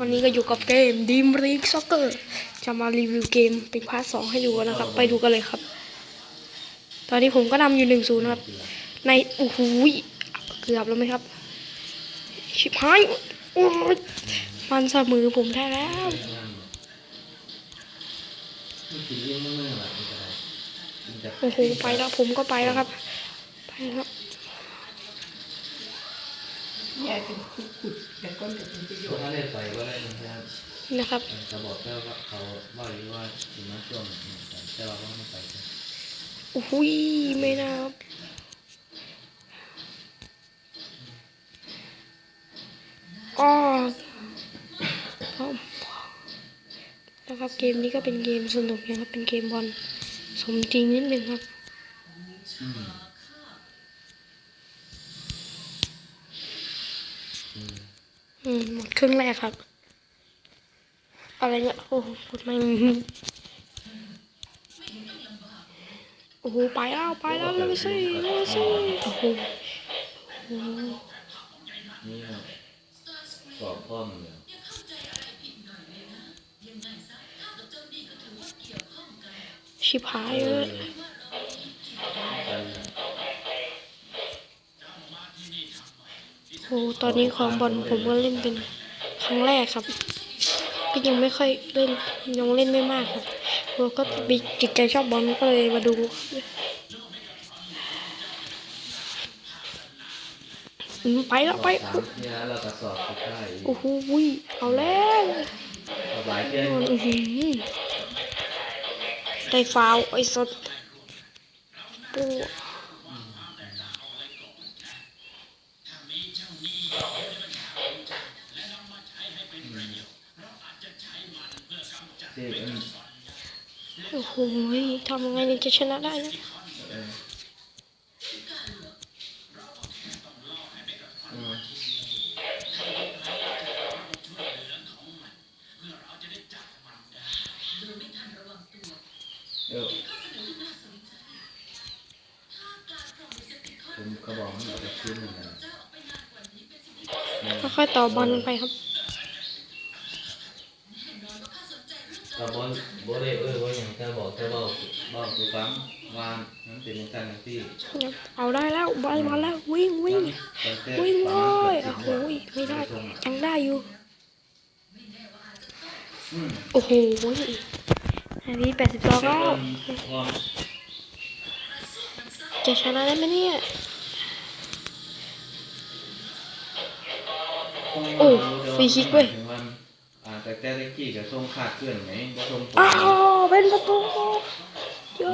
วันนี้ก็อยู่กับเกมดีมรีกซ็อกเกอร์จะมารีวิวเกมเป็นพาร์ทสองให้ดูนะครับ ไปดูกันเลยครับ ตอนนี้ผมก็นำอยู่หนึ่งศูนย์ครับ ในโอ้โหเกือบแล้วไหมครับ ชิบหายโอ้มันเสมอผมได้แล้วโอ้โหไปแล้วผมก็ไปแล้วครับ ไปแล้วครับ ยายเป็นขุดขุดแต่ก้นกับเป็นประโยชน์ถ้าเล่นไปว่าได้นะครับนะครับจะบอกเจ้าว่าเขาว่าหรือว่าถึงมาช่วงเหมือนกันแต่ว่าเขาไม่ไปกันโอ้โหยไม่น่าครับอ๋อครับนะครับเกมนี้ก็เป็นเกมสนุกนะครับเป็นเกมบอลสมจริงนิดนึงครับ อืมอืม อืมหมดครึ่งแรกครับ อะไรเนี่ย โอ้โหไม่โอ้โห ไปแล้ว ไปแล้วเลยสิเลยสิโอ้โหโอ้โหนี่ครับสอบพ่อมเลยชิบหายเลย อ้ตอนนี้ของบอลผมก็เล่นเป็นครั้งแรกครับ ก็ยังไม่ค่อยเล่นยังเล่นไม่มากครับเราก็มีจิตใจชอบบอลก็เลยมาดูอืมไปแล้วไปสามเนี่ยเราก็สอบสุดท้ายโอ้โหยเอาแล้วสบายเกินนอนอื้อหือได้ฟาวล์ไอ้สดปู ที่อืม โอ้โหทำยังไงถึงจะชนะได้นะเอออืมเออผมกระบอกมันออกไปชิ้นหนึ่งนะค่อยๆต่อบอลไปครับ กับบอลบอลเลยเออว่าอย่างจะบอกจะบอกบอกคือปั๊มวางนั้นเป็นอย่างนั้นที่เอาได้แล้วบอลมาแล้ววิ่งวิ่งวิ่งเลยโอ้โหยไม่ได้ยังได้อยู่อืมโอ้โหอันนี้แปดสิบสองแล้ววางจะชนะได้ไหมเนี่ยโอ้ฟรีคิกเว้ยอ่า แต่แต่เล็กกี้กับทรงขาดเคลื่อนไหมบ่ทรงอ้าวเป็นประตูโย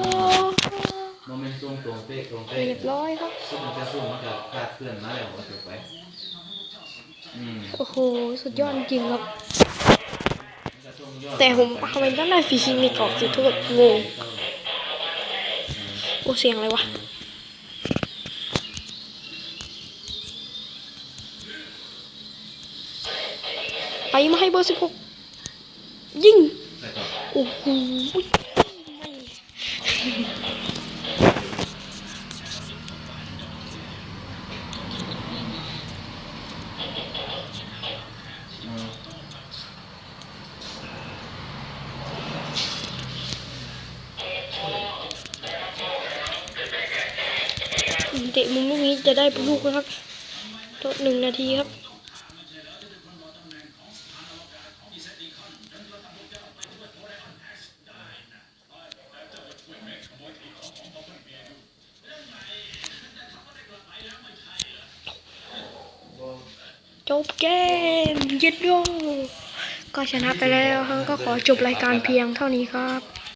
โมเมนต์ทรงตรงเป๊ะตรงเป๊ะเรียบร้อยครับซึ่งมันจะส่งมันจะขาดเคลื่อนมาแล้วก็ถูกไปอืมโอ้โห สุดยอดจริงครับมันจะส่งยอดแต่ผมทำไมต้องได้ฟรีคิกในกรอบจุดโทษงงโอ้เสียงอะไรวะ มาให้เบอร์สิบหกยิงโอ้โหม่อืมเตะมุมลูกนี้จะได้ลูกนะครับตัวหนึ่งนาทีครับ จบเกมยึดโยก็ชนะไปแล้วครับก็ขอจบรายการเพียงเท่านี้ครับ